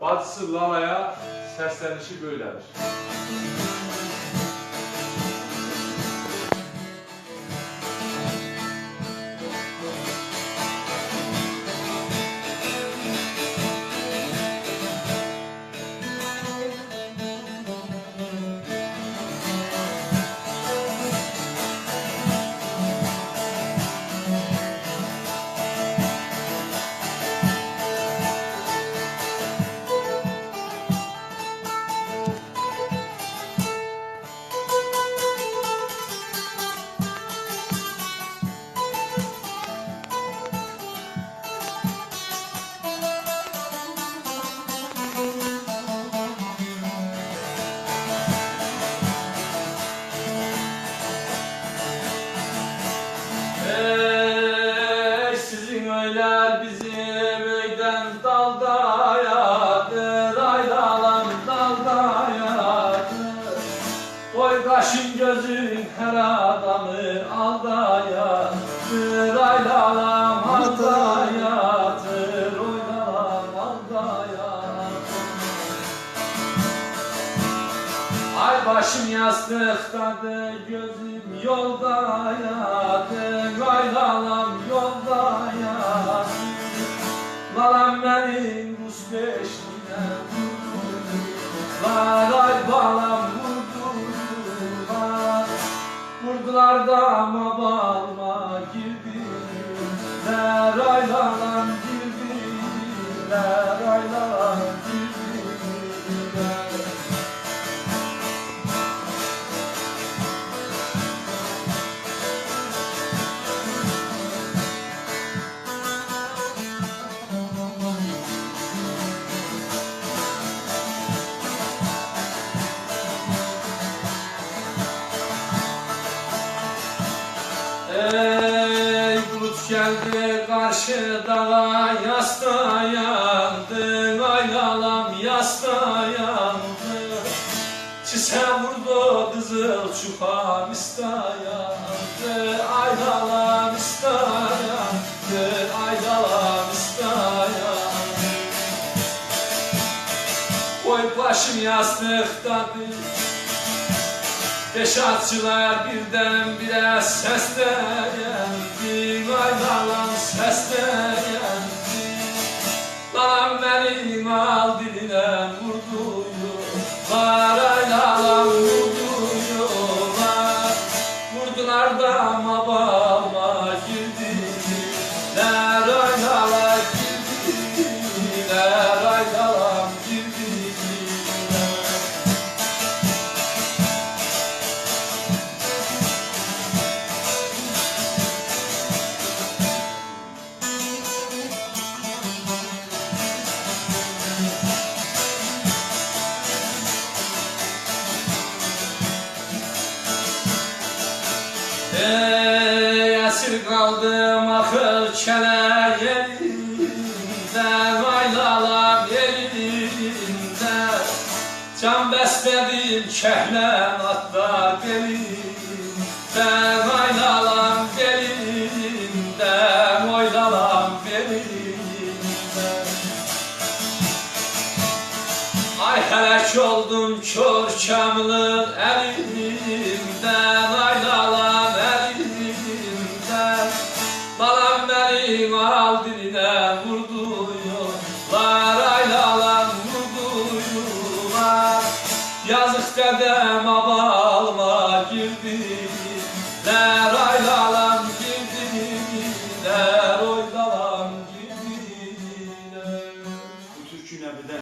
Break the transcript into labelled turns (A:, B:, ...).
A: bacısı Lala'ya seslenişi böyledir. Oy kaşın gözün her adamı alda yadır Aylalan alda yadır Oylalan alda yadır Ay başım yastıktadır, gözüm yolda yadır Ay lalam yolda yadır Lalam benim Rus beşliğine vurdu Var ay balam Vurdular da ama balma girdiler Ay Ey bulut geldi karşı dağa yasta yandı Aynalam yasta yandı. Çise vurdu kızıl çuha mista yandı Aynalam ista yandı Aynalam ista yandı. Oy başım yastıktadır Beş atçılar birden bire sesleyendi Aynalan sesleyendi Ey esir kaldım çene yerinden Aynalar yerinde. Can besledim kehlen atlar belinden Aynalar belinden Oynalar belinden Ay helak oldum kör kamlı elimden Aynalan Yazık dedem